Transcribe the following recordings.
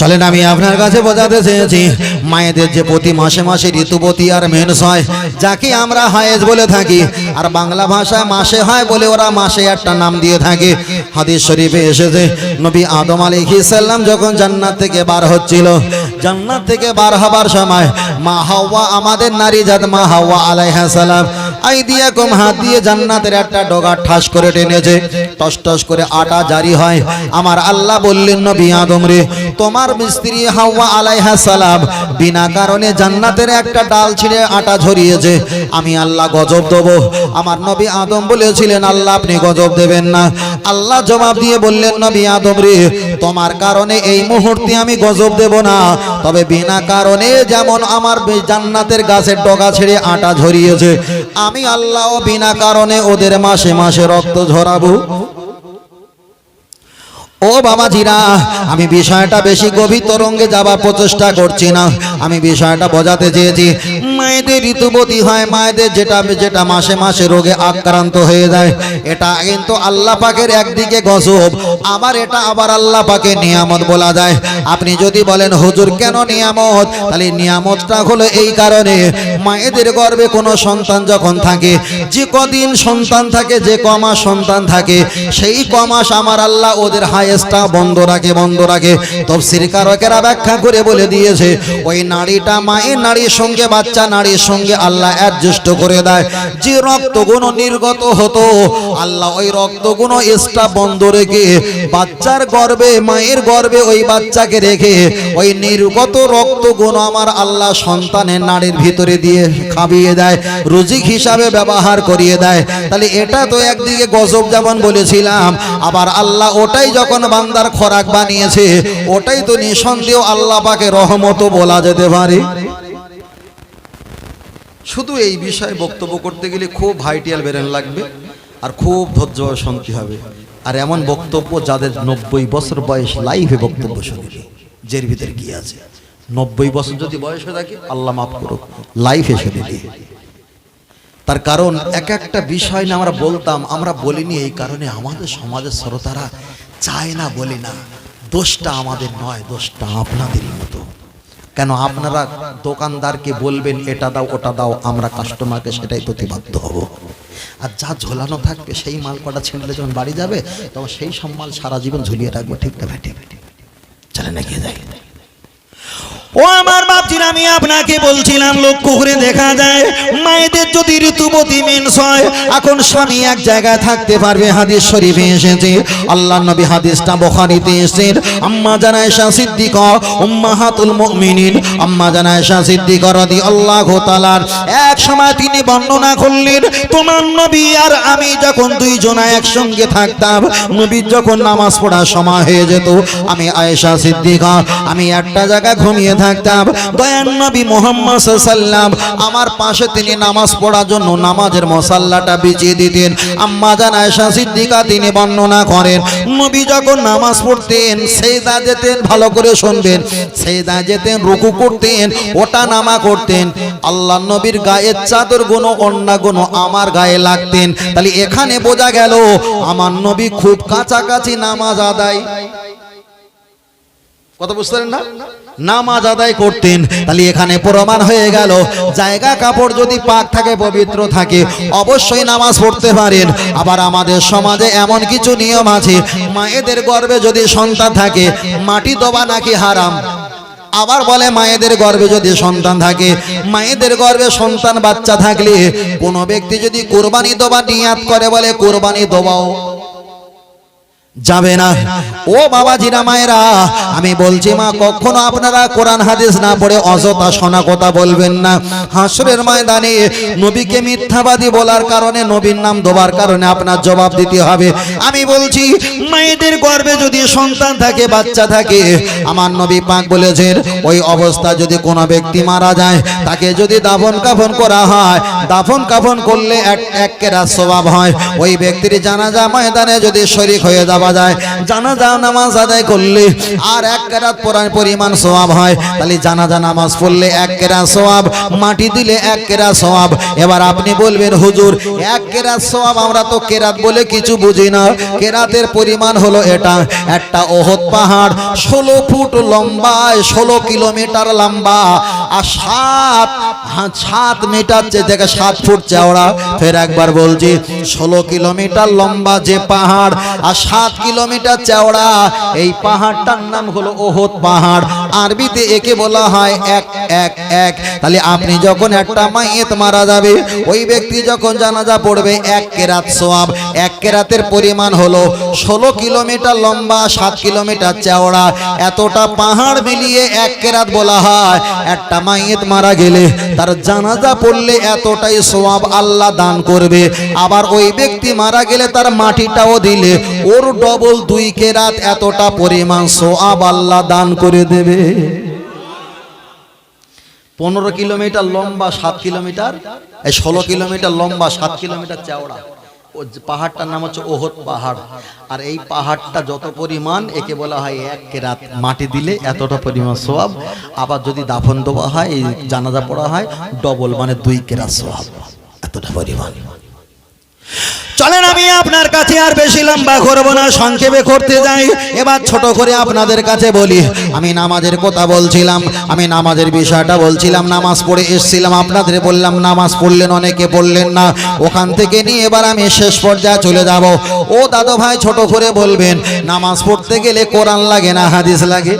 চলেন আমি আপনার কাছে বোঝাতে চেয়েছি। মায়েদের যে প্রতি মাসে মাসে ঋতুবতী আর মেনস হয় যাকে আমরা হায়েজ বলে থাকি, আর বাংলা ভাষায় মাসে হয় বলে ওরা মাসে একটা নাম দিয়ে থাকে। হাদিস শরীফে এসেছে, নবী আদম আলাইহিস সালাম যখন জান্নাত থেকে বার হচ্ছিল, জান্নাত থেকে বার হবার সময় মা হাওয়া আমাদের নারী জাত মা হাওয়া আলাইহা সালাম আই দিয়া কম হাত দিয়ে জান্নাতের একটা ডগা ঠাস করে টেনেছে। টস টস করে আটা জারি হয়। আমার আল্লাহ বললেন, নবী আদম রে, তোমার মিস্ত্রি হাওয়া আলাইহা সালাম বিনা কারণে জান্নাতের একটা ডাল ছিঁড়ে আটা ঝরিয়েছে। আমি আল্লাহ গজব দেব। আমার নবী আদম বলেছিলেন, আল্লাহ আপনি গজব দেবেন না। আল্লাহ জবাব দিয়ে বললেন, নবী আদম রে তোমার কারণে এই মুহূর্তে আমি গজব দেব না। তবে বিনা কারণে যেমন আমার জান্নাতের গাছের ডগা ছেড়ে আটা ঝরিয়েছে, আমি আল্লাহ বিনা কারণে ওদের মাসে মাসে রক্ত ঝরাবো। ও বাবাজিরা, আমি বিষয়টা বেশি গভীর তরঙ্গে যাবার প্রচেষ্টা করছি না। আমি বিষয়টা বোঝাতে চেয়েছি। মায়েদের ঋতুবতী হয়, মায়েদের যেটা যেটা মাসে মাসে রোগে আক্রান্ত হয়ে যায়, এটা কিন্তু আল্লাহ পাকের একদিকে গজব। আবার এটা আবার আল্লাহ পাকের নিয়ামত বলা যায়। আপনি যদি বলেন, হুজুর, কেন নিয়ামত? তাহলে নিয়ামতটা হলো এই কারণে, মায়েদের গর্বে কোনো সন্তান যখন থাকে, যে কদিন সন্তান থাকে, যে কমাস সন্তান থাকে, সেই কমাস আমার আল্লাহ ওদের হায়েস্টটা বন্ধ রাখে বন্ধ রাখে। তফসির কারকেরা ব্যাখ্যা করে বলে দিয়েছে, ওই নারীটা মায়ের নারীর সঙ্গে বাচ্চা, নারীর সঙ্গে আল্লাহ অ্যাডজাস্ট করে দেয়। যে রক্তগুণ নির্গত হতো, আল্লাহ ওই রক্তগুণ এক্সট্রা বন্ধ রেখে, বাচ্চার গর্ভে, মায়ের গর্ভে ওই বাচ্চাকে রেখে, ওই নির্গত রক্তগুণ আমার আল্লাহ সন্তানের নারীর ভিতরে দিয়ে খাবিয়ে দেয়, রুজিক হিসাবে ব্যবহার করিয়ে দেয়। তাহলে এটা তো একদিকে গজব যেমন বলেছিলাম, আবার আল্লাহ ওটাই যখন বান্দার খোরাক বানিয়েছে, ওটাই তো নিঃসন্দেহ আল্লাহ পাকে রহমত বলা যেতে পারে। শুধু এই বিষয়ে বক্তব্য করতে গেলে খুব ভাইটিয়াল বেরেন লাগবে আর খুব ধৈর্য শান্তি হবে। আর এমন বক্তব্য যাদের নব্বই বছর বয়স লাইভে বক্তব্য শুনবে যের ভিতরে কি আছে? নব্বই বছর যদি বয়স হয়ে থাকে, আল্লাহ মাফ করুক লাইফে শুনে দিয়ে তার কারণ এক একটা বিষয় না আমরা বলতাম, আমরা বলিনি এই কারণে আমাদের সমাজের শ্রোতারা চায় না বলি না, দোষটা আমাদের নয়, দোষটা আপনাদেরই মতো। কেন আপনারা দোকানদারকে বলবেন, এটা দাও, ওটা দাও, আমরা কাস্টমারকে সেটাই প্রতিবাধ্য হব। আর যা ঝোলানো থাকবে, সেই মাল কটা ছিঁড়লে যখন বাড়ি যাবে, তখন সেই সব মাল সারা জীবন ঝুলিয়ে রাখব, ঠিক না ঠিক? চলে না গিয়ে যায় ও আমার বাপজির আমি আপনাকে বলছিলাম, লক্ষ্য করে দেখা যায়, মায়েদের যদি ঋতুবতী মেন্স হয়, এখন স্বামী এক জায়গায় থাকতে পারবে, হাদিস শরীফে এসেছে। আল্লাহ নবী হাদিসটা বখারিতে এসেছেন আম্মা জানায় শাহ সিদ্দিক, উম্মাহাতুল মুমিনিন। আম্মা জানায় শাহ সিদ্দিক রাদিয়াল্লাহু তাআলার। এক সময় তিনি বর্ণনা করলেন, তোমার নবী আর আমি যখন দুইজনা একসঙ্গে থাকতাম নবীর যখন নামাজ পড়ার সময় হয়ে যেত, আমি আয়েশা সিদ্দিকা, আমি একটা জায়গায় ঘুমিয়ে থাকতাম দয়ান নবী মোহাম্মদ সাল্লাম আমার পাশে তিনি নামাজ পড়ার জন্য নামাজের মশাল্লাটা বিছিয়ে দিতেন। আম্মা জান আয়েশা সিদ্দিকা তিনি বর্ণনা করেন, নবী যখন নামাজ পড়তেন সেইদা যেতেন, ভালো করে শুনবেন। সেইদা যেতেন, রুকু করতেন, ওটা নামা করতেন। আল্লাহ নবীর গায়ের চাদর গুণ অন্য গুণ আমার গায়ে লাগতেন। তাহলে এখানে বোঝা গেল, আমার নবী খুব কাছাকাছি নামাজ আদায়। কথা না? নামাজ আদায় করতেন, তাহলে এখানে প্রমাণ হয়ে গেল, জায়গা কাপড় যদি পাক থাকে, পবিত্র থাকে, অবশ্যই নামাজ পড়তে পারেন। আবার আমাদের সমাজে এমন কিছু নিয়ম আছে, মায়েদের গর্ভে যদি সন্তান থাকে, মাটি দবা নাকি হারাম? আবার বলে মায়েদের গর্ভে যদি সন্তান থাকে, মায়েদের গর্ভে সন্তান বাচ্চা থাকলে, কোনো ব্যক্তি যদি কোরবানি দোবা নিয়াত করে বলে, কোরবানি দোবাও। যাবে না। ও বাবা জিরা মায়েরা, আমি বলছি মা, কখনো আপনারা কোরআন হাদিস না পড়ে অযথা শোনা কথা বলবেন না। হাসরের ময়দানে নবীকে মিথ্যাবাদী বলার কারণে, নবীর নাম দেবার কারণে আপনার জবাব দিতে হবে। আমি বলছি, মায়েদের গর্ভে যদি সন্তান থাকে, বাচ্চা থাকে, আমার নবী পাক বলেছেন, ওই অবস্থা যদি কোনো ব্যক্তি মারা যায়, তাকে যদি দাফন কাফন করা হয়, দাফন কাফন করলে এক এক কেরাত স্বভাব হয়। ওই ব্যক্তির জানাজা ময়দানে যদি শরিক হয়ে যাবার পাওয়া যায় জানাজা নামাজ আদায় করলে আর এক কেরাত পরা- পরিমাণ সোয়াব হয়। তাহলে জানাজা নামাজ পড়লে এক কেরা সোয়াব মাটি দিলে এক কেরা সোয়াব এবার আপনি বলবেন হুজুর এক কেরাত সোয়াব আমরা তো কেরাত বলে কিছু বুঝি না। কেরাতের পরিমাণ হলো এটা। একটা ওহত পাহাড় ষোলো ফুট লম্বায় ষোলো কিলোমিটার লম্বা আর সাত হ্যাঁ, সাত মিটার থেকে সাত ফুট চওড়া। ফের একবার বলছি ষোলো কিলোমিটার লম্বা যে পাহাড় আর সাত কিলোমিটার চওড়া এই পাহাড়টার নাম হলো ওহত পাহাড়। আরবিতে একে বলা হয় এক এক এক। তাহলে আপনি যখন একটা মাইয়েত মারা যাবে, ওই ব্যক্তি যখন জানাজা পড়বে, এক কেরাত সোয়াব। এক কেরাতের পরিমাণ হলো ষোলো কিলোমিটার লম্বা, সাত কিলোমিটার চওড়া। এতটা পাহাড় মিলিয়ে এক কেরাত বলা হয়। একটা মাইয়েত মারা গেলে তার জানাজা পড়লে এতটাই সোয়াব আল্লাহ দান করবে। আবার ওই ব্যক্তি মারা গেলে তার মাটিটাও দিলে। ওর ডবল দুই কেরাত এতটা পরিমাণ সোয়াব আল্লাহ দান করে দেবে। পনেরো কিলোমিটার লম্বা সাত কিলোমিটার। এই ষোলো কিলোমিটার লম্বা সাত কিলোমিটার চওড়া। ও পাহাড়টার নাম হচ্ছে ওহত পাহাড়। আর এই পাহাড়টা যত পরিমাণ একে বলা হয় এক কেরাত মাটি দিলে এতটা পরিমাণ সোয়াব। আবার যদি দাফন দেওয়া হয় এই জানাজা পড়া হয় ডবল মানে দুই কেরাত সোয়াব। এতটা পরিমাণ। চলেন আমি আপনার কাছে আর বেশি লম্বা করব না, সংক্ষেপে করতে যাই। এবার ছোট করে আপনাদের কাছে বলি, আমি নামাজের কথা বলছিলাম, আমি নামাজের বিষয়টা বলছিলাম, নামাজ পড়ে এসছিলাম, আপনাদের বললাম নামাজ পড়লেন, অনেকে পড়লেন না। ওখান থেকে নিয়ে এবার আমি শেষ পর্যায়ে চলে যাব। ও দাদু ভাই ছোট করে বলবেন, নামাজ পড়তে গেলে কোরআন লাগে না, হাদিস লাগে?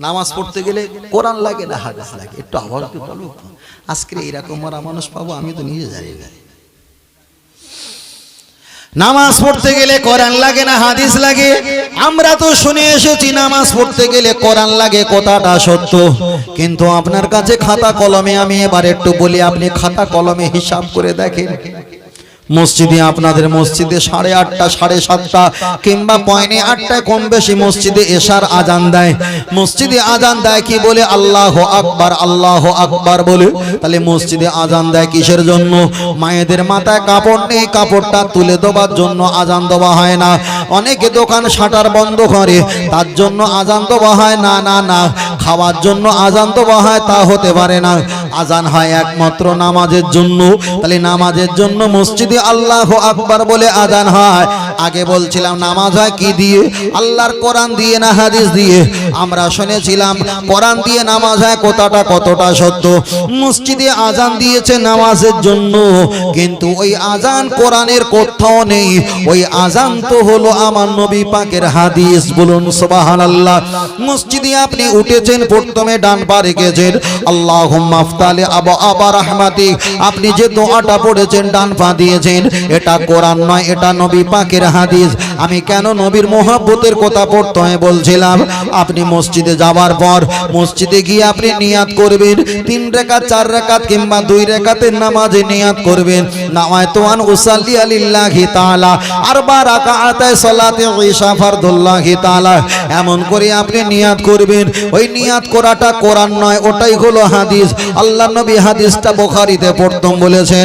নামাজ পড়তে গেলে কোরআন লাগে না, হাদিস লাগে? একটু আবার আজকে এইরকম মারা মানুষ পাবো, আমি তো নিজে জানি না। নামাজ পড়তে গেলে কোরআন লাগে না, হাদিস লাগে? আমরা তো শুনে এসেছি, নামাজ পড়তে গেলে কোরআন লাগে, কথাটা সত্য। কিন্তু আপনার কাছে খাতা কলমে আমি এবার একটু বলি, আপনি খাতা কলমে হিসাব করে দেখেন। মসজিদে আপনাদের মসজিদে সাড়ে আটটা, সাড়ে সাতটা কিংবা পয়নে আটটায় কম বেশি মসজিদে এশার আজান দেয়। মসজিদে আজান দেয় কি বলে? আল্লাহ আকবার আল্লাহ আকবার বলে। তাহলে মসজিদে আজান দেয় কিসের জন্য? মায়েদের মাথায় কাপড় নেই, কাপড়টা তুলে দেওয়ার জন্য আজান দেওয়া হয় না। অনেকে দোকান শাটার বন্ধ করে, তার জন্য আজান দেওয়া হয় না না না। খাওয়ার জন্য আজান দেওয়া হয়, তা হতে পারে না। আজান হয় একমাত্র নামাজের জন্য। তাহলে নামাজের জন্য মসজিদে আল্লাহ আকবার বলে আজান হয়। আগে বলছিলাম নামাজ হয় কি দিয়ে? আল্লাহর কোরআন দিয়ে না হাদিস দিয়ে? আমরা শুনেছিলাম কোরআন দিয়ে নামাজ হয় কতটা কতটা সত্য। মসজিদে আজান দিয়েছে নামাজের জন্য। কিন্তু ওই আজান কোরআনের কোথাও নেই। ওই আজান তো হলো আমার নবী পাকের হাদিস। বলুন সুবহানাল্লাহ। মসজিদে আপনি উঠেছেন, প্রথমে ডান পা রেখেছেন। আল্লাহ মাফতালে আবু আবা রাহমাতি, আপনি যে দোয়াটা পড়েছেন, ডান পা দিয়েছেন, এটা কোরআন নয়, এটা নবী পাকের হাদিস। আমি কেন নবীর মোহাব্বতের কথা পড়তে হয় বলছিলাম? আপনি মসজিদে যাওয়ার পর মসজিদে গিয়ে আপনি নিয়াত করবেন। তিন রেখাত, চার রেখাত কিংবা দুই রেখাতের নামাজে নিয়াত করবেন। নামায় তোয়ান উসাল্লি আলিল্লাহি তাআলা, আরবা রাকাআতায় সালাতে ঈশা ফারদুল্লাহি তাআলা। এমন করে আপনি নিয়াত করবেন। ওই নিয়াত করাটা কোরআন নয়, ওটাই হলো হাদিস। আল্লাহ নবী হাদিসটা বুখারীতে প্রথম বলেছেন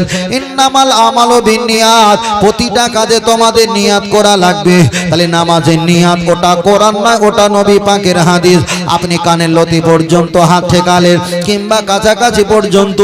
ইন্নামাল আমালু বিন্নিয়াত প্রতিটা কাজে তোমাদের নিয়াত করা লাগবে। তাহলে নামাজের নিয়াত ওটা কোরআন নয়, ওটা নবী পাকের হাদিস। আপনি কানের লতি পর্যন্ত, হাত ঠেকালেন কিংবা কাছাকাছি পর্যন্ত,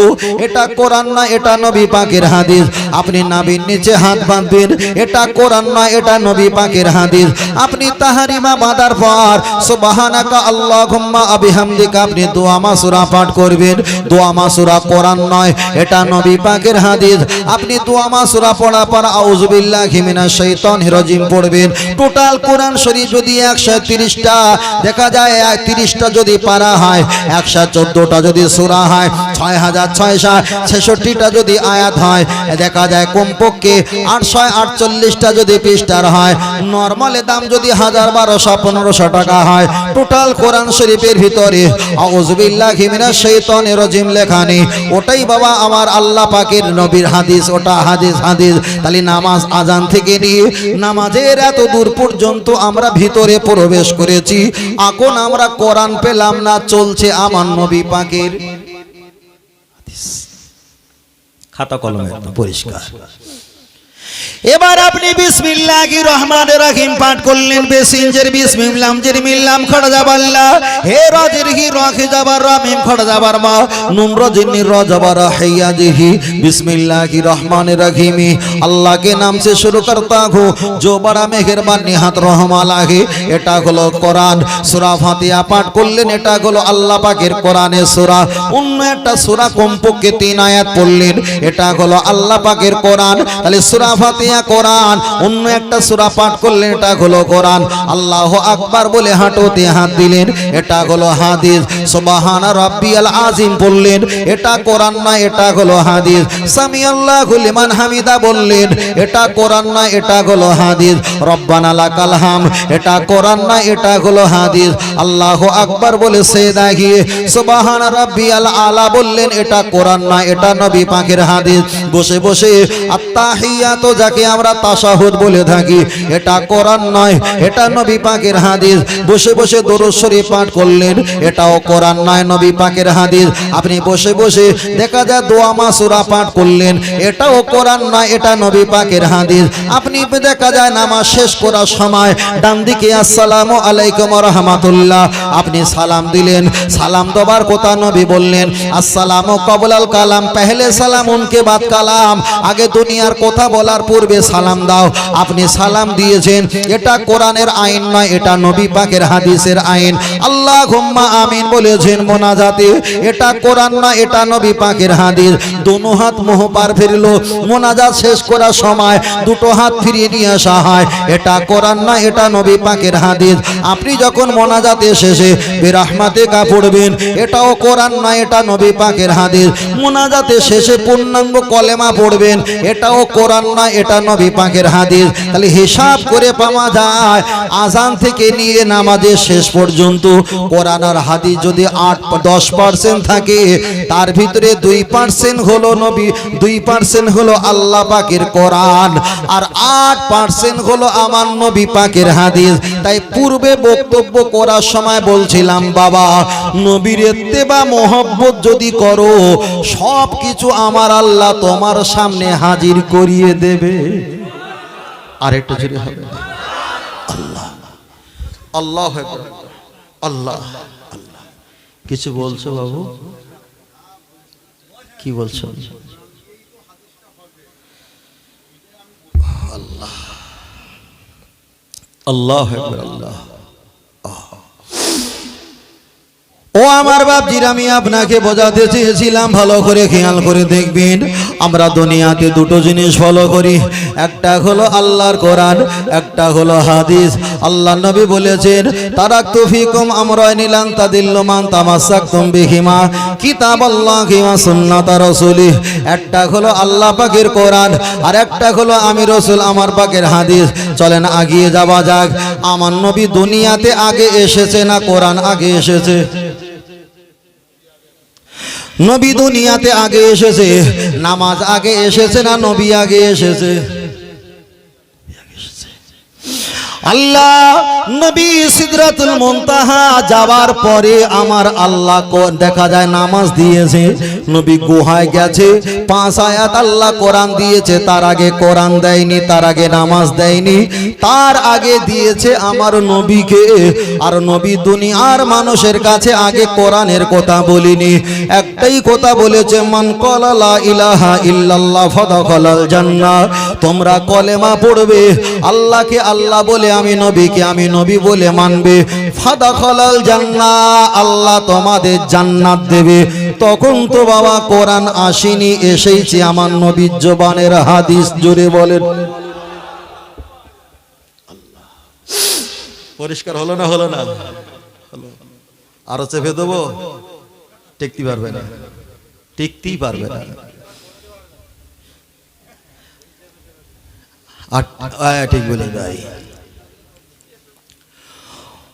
এটা কোরআন নয়, এটা নবী পাকের হাদিস। আপনি নাবির নিচে হাত বাঁধবেন, এটা কোরআন নয়, এটা নবী পাকের হাদিস। আপনি তাহারিমা বাঁধার পর, সুবহানাকা আল্লাহুম্মা আবিহামদিকা আপনি দোয়া মাসুরা পাঠ করবেন। দোয়া মাসুরা কোরআন নয়, এটা নবী পাকের হাদিস। আপনি দোয়া মাসুরা পড়া পর আউযুবিল্লাহি মিনাশ শাইতানির রাজিম পড়বেন। টোটাল কোরআন শরীফ যদি 130টা দেখা যায় 30টা যদি পারা হয় 114টা যদি সূরা হয় 6666টা যদি আয়াত হয়, দেখা যায় কমপক্ষে 848টা যদি পৃষ্ঠার হয়, নরমালে দাম যদি হাজার বারোশো, পনেরোশো টাকা হয় টোটাল কোরআন শরীফের ভিতরে আউযুবিল্লাহি মিনাশ শাইতানির রাজিম লেখা নেই। ওটাই বাবা আমার আল্লাহ পাকের নবীর হাদিস। ওটা হাদিস হাদিস। তাহলে নামাজ আজান থেকে নিয়ে নামাজের এত দূর পর্যন্ত আমরা ভিতরে প্রবেশ করেছি। এখন আমরা কোরআন পেলাম না, চলছে আমার নবী পাকের খাতা কলমের পরিষ্কার। এবার আপনি বিসমিল্লাহি রহমান রহিম পাঠ করলেন বেসিনজের বিসমিল্লাম জের মিল্লাম খড় যাবাল্লা হে রাজের হি রাখে যাবার রামিম খড় যাবার মা নুন রজিনি র যাবার হাইয়া জিহি বিসমিল্লাহি রহমান রহিম আল্লাহ के नाम से शुरू करता हूँ जो बड़ा मेहरबान निहात রহমা লাগে এটা হলো কোরআন সূরা ফাতিহা পাঠ করলেন এটা হলো আল্লাহ পাকের কোরআনের সূরা অন্য একটা সূরা কমপক্ষে তিন আয়াত পড়লেন এটা হলো আল্লাহ পাকের কোরআন তাহলে সূরা ফাতিহা কোরআন, অন্য একটা সূরা পাঠ করলেন এটা হলো কোরআন। আল্লাহ আকবার বলে হাঁটুতে হাত দিলেন, এটা হলো হাদিস। সুবহান রাব্বিয়াল আযীম বললেন, এটা কোরআন না, এটা হলো হাদিস। সামি আল্লাহু লিমান হামিদা বললেন, এটা কোরআন না, এটা হলো হাদিস। রব্বানা লাকাল হাম এটা কোরআন না, এটা হলো হাদিস। আল্লাহু আকবার বলে সে দাগিয়ে সুবহান রাব্বিয়াল আলা বললেন, এটা কোরআন না, এটা নবী পাকের হাদিস। বসে বসে আত্তাহিয়াত যাকে আমরা তাশাহুদ বলে থাকি, এটা কোরআন নয়, এটা নবী পাকের হাদিস। বসে বসে দরুদ শরীফ পাঠ করলেন, এটাও কোরআন নয়, নবী পাকের হাদিস। আপনি বসে বসে দেখা যায় দোয়া মাসুরা পাঠ করলেন, এটাও কোরআন নয়, এটা নবী পাকের হাদিস। আপনি দেখা যায় নামাজ শেষ করার সময় ডান দিকে আসসালামু আলাইকুম রহমাতুল্লাহ, আপনি সালাম দিলেন। সালাম দেবার কথা নবী বললেন, আসসালামু কবলাল কালাম, পেহলে সালাম উনকে বাদ কালাম। আগে দুনিয়ার কথা বলার পূর্বে সালাম দাও। আপনি সালাম দিয়েছেন। এটা কোরআনের আইন নয়, এটা নবী পাকের হাদিসের আইন। আল্লাহ হুম্মা আমিন বলেছেন মোনাজাতে, এটা কোরআন না এটা নবী পাকের হাদিস। দোনো হাত মোহ পার ফিরলো, মোনাজাত শেষ করার সময় দুটো হাত ফিরিয়ে নিয়ে আসা হয়। এটা কোরআন না এটা নবী পাকের হাদিস। আপনি যখন মোনাজাতে শেষে বেরাহমাতে কা পড়বেন, এটাও কোরআন না এটা নবী পাকের হাদিস। মোনাজাতে শেষে পূর্ণাঙ্গ কলেমা পড়বেন, এটাও কোরআন না এটা নবী পাকের হাদিস, তাহলে হিসাব করে পাওয়া যায়। আজান থেকে নিয়ে নামাজের শেষ পর্যন্ত কোরআন আর হাদিস যদি আট, দশ পার্সেন্ট থাকে, তার ভিতরে দুই পার্সেন্ট হলো নবী, দুই পার্সেন্ট হলো আল্লাহ পাকের কোরআন, আর আট পার্সেন্ট হলো আমার নবী পাকের হাদিস। তাই পূর্বে বক্তব্য করার সময় বলছিলাম, বাবা, নবীর বা মোহব্বত যদি করো সব কিছু আমার আল্লাহ তোমার সামনে হাজির করিয়ে দেবে। আর একটু জোরে হবে। আল্লাহ আল্লাহ আল্লাহ আল্লাহ। কিছু বলছো বাবু? কি বলছো? আল্লাহ আল্লাহ আল্লাহ। ও আমার বাপজির আমি আপনাকে বোঝাতে চেয়েছিলাম, ভালো করে খেয়াল করে দেখবেন। আমরা দুনিয়াতে দুটো জিনিস ফলো করি। একটা হলো আল্লাহর কোরআন, একটা হলো হাদিস। আল্লাহ নবী বলেছেন তারাক তুফিকুম আমরা নিলাম, তাদিল্লমান তামাসাক বিহিমা কিতাব আল্লাহ কিমা সুন্নাত রাসূলি একটা হলো আল্লাহ পাকের কোরআন, আর একটা হলো আমি রসুল, আমার পাকের হাদিস। চলেন আগিয়ে যাওয়া যাক। আমার নবী দুনিয়াতে আগে এসেছে না কোরআন আগে এসেছে? নবী দুনিয়াতে আগে এসেছে। নামাজ আগে এসেছে না নবী আগে এসেছে? আল্লাহ, নবী সিদরাতুল মুনতাহা যাওয়ার পরে আমার আল্লাহ দেখা যায় নামাজ দিয়েছে, নবী গুহায় গেছে, পাঁচ আয়াত আল্লাহ কোরআন দিয়েছে, তার আগে কোরআন দেয়নি, তার আগে নামাজ দেয়নি, তার আগে দিয়েছে আমার নবীকে, আর নবী দুনিয়ার মানুষের কাছে আগে কোরআনের কথা বলিনি, একটাই কথা বলেছে, মান কলালা ইলাহা ইল্লাল্লাহ ফাদাখালাল জান্নাহ তোমরা কলেমা পড়বে, আল্লাহকে আল্লাহ বলে আমি নবীকে আমি নবী বলে মানবে। ফাদাখালাল জান্নাহ, আল্লাহ তোমাদের জান্নাত দেবে। তখন তো বাবা কোরআন আসেনি, এসেইছে আমার নবীর জবানের হাদিস জুড়ে বলেন। পরিষ্কার হলো না হলো না? আরও চেপে দেবো? টেকতে পারবে না। টিকতেই পারবে না। ঠিক বলে ভাই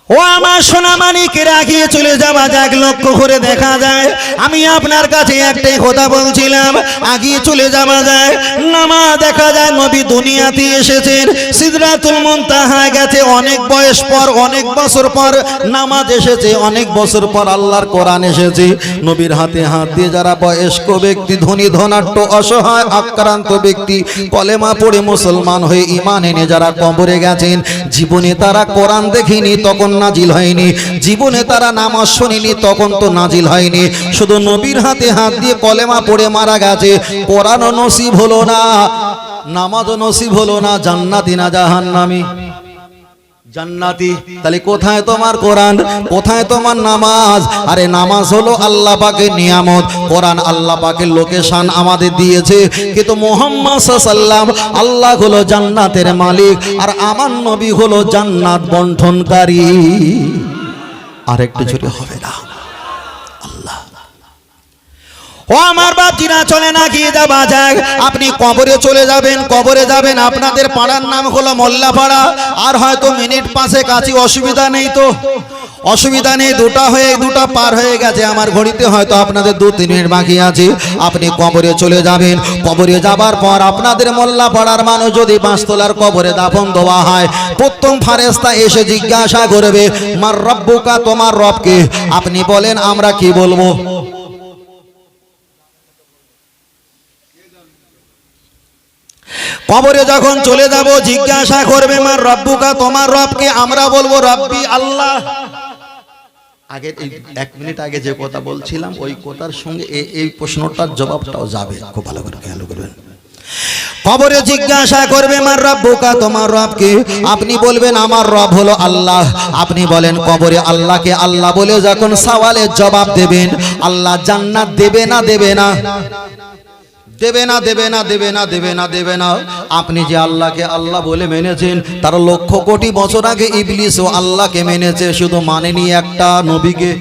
ও আমার সোনা মানিকে রাখিয়ে চলে যাওয়া যাক, লক্ষ্য করে দেখা যায়, আমি আপনার কাছে একটাই কথা বলছিলাম, আগিয়ে চলে যাওয়া যায়। নামা দেখা যায়, নবী দুনিয়াতে এসেছেন, সিদরাতুল মুনতাহায় গেছে, অনেক বয়স পর, অনেক বছর পর নামাজ এসেছে, অনেক বছর পর আল্লাহর কোরআন এসেছে। নবীর হাতে হাত দিয়ে যারা বয়স্ক ব্যক্তি, ধনী ধনাট্য অসহায়, আক্রান্ত ব্যক্তি, কলেমা পড়ে মুসলমান হয়ে ইমান এনে যারা কবরে গেছেন, জীবনে তারা কোরআন দেখিনি, তখন নাজিল হয়নি। জীবনে তারা নামাজ শোনেনি, তখন তো নাজিল হয়নি। শুধু নবীর হাতে হাত দিয়ে কলেমা পড়ে মারা গেছে। পড়ানো নসিব হলো না, নামাজও নসিব হলো না, জান্নাতি না জাহান্নামি। জান্নাতি। তাহলে কোথায় তোমার কোরআন? কোথায় তোমার নামাজ? আরে নামাজ হলো আল্লাহ পাকের নিয়ামত। কোরআন আল্লাহ পাকের লোকেশন আমাদের দিয়েছে। কিন্তু মোহাম্মদ সাল্লাম আল্লাহ হলো জান্নাতের মালিক। আর আমার নবী হলো জান্নাত বন্টনকারী। আর একটু জোরে হবে না। ও আমার বাপজিরা চলে না, গিয়ে যাবা, যাক। আপনি কবরে চলে যাবেন, কবরে যাবেন। আপনাদের পাড়ার নাম হলো মোল্লাপাড়া। আর হয়তো মিনিট পাশে কাছে অসুবিধা নেই তো। অসুবিধা নেই, দুটা হয়ে, দুটা পার হয়ে গেছে। আমার ঘড়িতে হয়তো আপনাদের দু, তিন মিনিট বাকি আছে। আপনি কবরে চলে যাবেন। কবরে যাবার পর আপনাদের মোল্লা পাড়ার মানুষ যদি পাঁচতলার কবরে দাফন দেওয়া হয়, প্রথম ফারেস্তা এসে জিজ্ঞাসা করবে, মার রব্বুকা, তোমার রবকে? আপনি বলেন, আমরা কি বলব? কবরে যখন চলে যাব, জিজ্ঞাসা করবে, মার রব্বুকা, তোমার রবকে আমরা বলব, রব্বি আল্লাহ। আগে এক মিনিট আগে যে কথা বলছিলাম, ওই কথার সঙ্গে এই প্রশ্নটার জবাবটাও যাবে। খুব ভালো করে খেয়াল করবেন। কবরে জিজ্ঞাসা করবে, মার রব্বুকা, তোমার রবকে? আপনি বলবেন, আমার রব হলো আল্লাহ। আপনি বলেন, কবরে আল্লাহকে আল্লাহ বলে যখন সওয়ালের জবাব দেবেন, আল্লাহ জান্নাত দেবে না দেবে না? দেবে না দেবে না দেবে না দেবে না দেবে না। আপনি যে আল্লাহকে আল্লাহ বলে মেনেছেন, তার লক্ষ কোটি বছর আগে ইবলিস ও আল্লাহকে মেনেছে, শুধু মানেনি একটা নবীকে।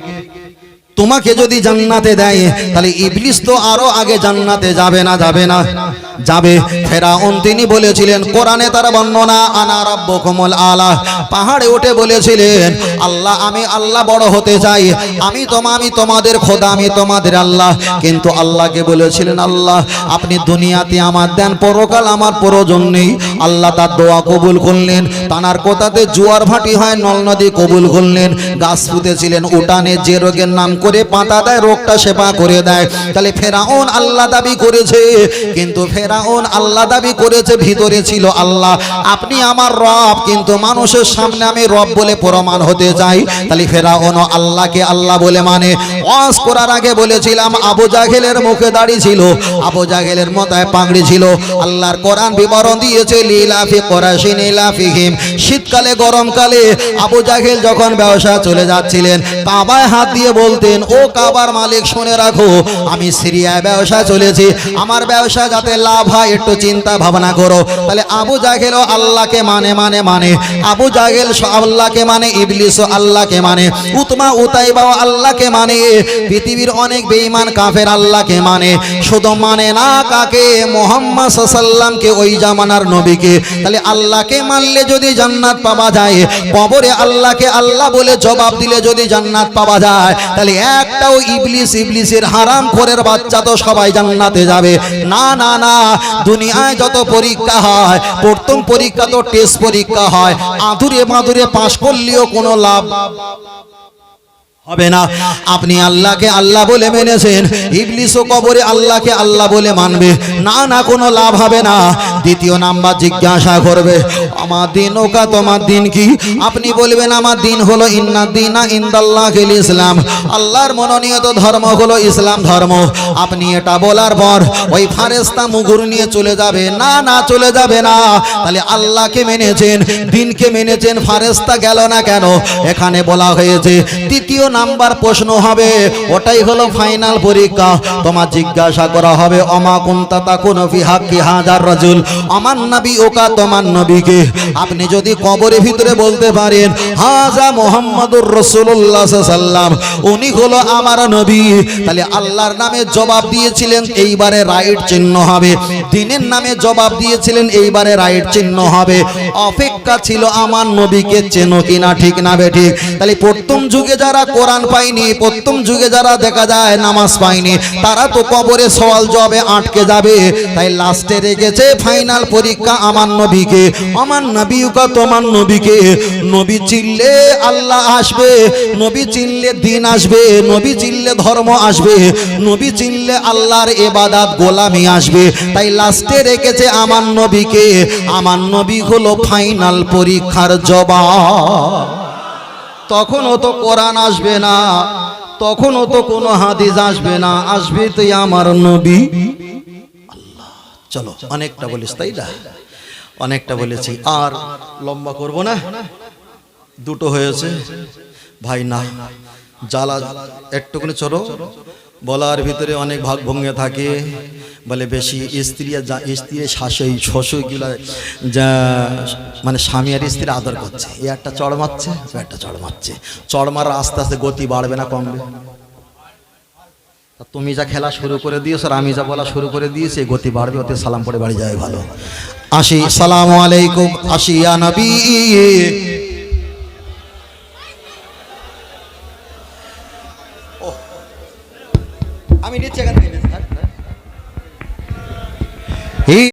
তোমাকে যদি জান্নাতে দেয়, তাহলে ইবলিস তো আরও আগে জান্নাতে যাবে না যাবে না। যাবে। ফেরাউন তিনি বলেছিলেন, কোরআনে তার বর্ণনা, আনা কমল আলা। পাহাড়ে উঠে বলেছিলেন, আল্লাহ, আমি আল্লাহ বড় হতে চাই। আমি তোমা, আমি তোমাদের খোদা, আমি তোমাদের আল্লাহ। কিন্তু আল্লাহকে বলেছিলেন, আল্লাহ, আপনি দুনিয়াতে আমার দেন, পরকাল আমার প্রয়োজন নেই। আল্লাহ তার দোয়া কবুল করলেন। তানার কোথাতে জোয়ার ভাটি হয়, নল নদী কবুল করলেন। গাছ পুঁতেছিলেন, উঠানে যে রোগের নাম করে পাতা দেয়, রোগটা সেবা করে দেয়। তাহলে ফেরাউন আল্লাহ দাবি করেছে, কিন্তু ফেরাউন আল্লাহ দাবি করেছে, ভিতরে ছিল আল্লাহ। আপনি আমার রব, কিন্তু মানুষের সামনে আমি রব বলে প্রমাণ হতে চাই। তাহলে ফেরাউন আল্লাহকে আল্লাহ বলে মানে। ওয়াজ করার আগে বলেছিলাম, আবু জাহেলের মুখে দাড়ি ছিল, আবু জাহেলের মাথায় পাগড়ি ছিল। আল্লাহর কোরআন বিবরণ দিয়েছে শীতকালে, গরমকালে আবু জাহেল যখন ব্যবসা চলে যাচ্ছিলেন, কাবায় হাত দিয়ে বলতেন, ও কাবার মালিক, শুনে রাখো, আমি সিরিয়ায় ব্যবসা চলেছি। আমার ব্যবসা যাতে লাভ হয়, একটু চিন্তা ভাবনা করো। তাহলে আবু জাহেলও আল্লাহকে মানে মানে মানে। আবু জাহেল আল্লাহকে মানে ইবলিসও আল্লাহকে মানে। উতমা, উতাইবাও আল্লাহকে মানে। পৃথিবীর অনেক বেঈমান কাফের আল্লাহকে মানে। শুধু মানে না, কাকে? মোহাম্মদ সাল্লামকে ওই জামানার নবীকে তাহলে আল্লাহকে মানলে যদি জান্নাত পাওয়া যায়, কবরে আল্লাহকে আল্লাহ বলে জবাব দিলে যদি জান্নাত পাওয়া যায়, তাহলে একটাও ইবলিস ইবলিসের হারাম খোরের বাচ্চা তো সবাই জান্নাতে যাবে। না না না, দুনিয়ায় যত পরীক্ষা হয়, প্রথম পরীক্ষা তো টেস্ট পরীক্ষা হয়, আধুরে মাধুরে পাশ করলেও কোনো লাভ হবে না। আপনি আল্লাহকে আল্লাহ বলে মেনেছেন, ইবলিসও কবরে আল্লাহকে আল্লাহ বলে মানবে। না না, কোনো লাভ হবে না। দ্বিতীয় নাম্বার জিজ্ঞাসা করবে, আমার দিন ওকা, তোমার দিন কি? আপনি বলবেন, আমার দিন হলো ইন্না দিনা ইন্দাল্লাহ ইসলাম। আল্লাহর মনোনীত ধর্ম হলো ইসলাম ধর্ম। আপনি এটা বলার পর ওই ফারেস্তা মুগুর নিয়ে চলে যাবে। না না, চলে যাবে না। তাহলে আল্লাহকে মেনেছেন, দিনকে মেনেছেন ফারেস্তা গেল না কেন? এখানে বলা হয়েছে, তৃতীয় নাম্বার প্রশ্ন হবে, ওটাই হলো ফাইনাল পরীক্ষা। তোমার জিজ্ঞাসা করা হবে, অমা কুন্তা তাকুন ফি হাক্কি হাজার রাজুল? আমার নবী ওকা তোমার নবীকে। আপনি যদি কবরের ভিতরে বলতে পারেন, হাজা মোহাম্মদুর রসুল্লাহ সাল্লাম উনি হলো আমার নবী। তাহলে আল্লাহর নামে জবাব দিয়েছিলেন, এইবারে রাইট চিহ্ন হবে। দিনের নামে জবাব দিয়েছিলেন, এইবারে রাইট চিহ্ন হবে। অপেক্ষা ছিল আমার নবীকে চেনো কিনা, ঠিক না বে ঠিক। তাহলে প্রথম যুগে যারা কোরআন পায়নি প্রথম যুগে যারা দেখা যায় নামাজ পায়নি তারা তো কবরে সওয়াল জবে আটকে যাবে। তাই লাস্টে রেখেছে ফাইনাল পরীক্ষা আমার নবীকে। আমার নবীকা তোমার নবীকে। নবী চিনলে আল্লাহ আসবে, নবী চিনলে দিন আসবে, নবী চিনলে ধর্ম আসবে, নবী চিনলে আল্লাহর এবাদাত গোলামি আসবে। তাই লাস্টে রেখেছে আমার নবীকে। আমার নবী হলো ফাইনাল পরীক্ষার জবাব। তখনও তো কোরআন আসবে না, তখনও তো কোনো হাদিস আসবে না, আসবে তুই আমার নবী। আল্লাহ, চলো, অনেকটা বলিস, তাই না? অনেকটা বলেছি, আর লম্বা করব না? দুটো হয়েছে। ভাই, না, জ্বালা একটুকুনি চলো। বলার ভিতরে অনেক ভাগ ভঙ্গে থাকে। বলে বেশি স্ত্রী স্ত্রী শাশুই শ্বশুরগুলা যা মানে স্বামী আর স্ত্রী আদর করছে। এ একটা চড় মারছে একটা চড় মারছে। চড় মারা আস্তে আস্তে গতি বাড়বে না কমবে। তুমি যা খেলা শুরু করে দিয়েছ আর আমি যা বলা শুরু করে দিয়েছি গতি বাড়বে ওতে সালাম পড়ে বাড়ি যায় ভালো। আসি, সালাম আলাইকুম, আসি নবী।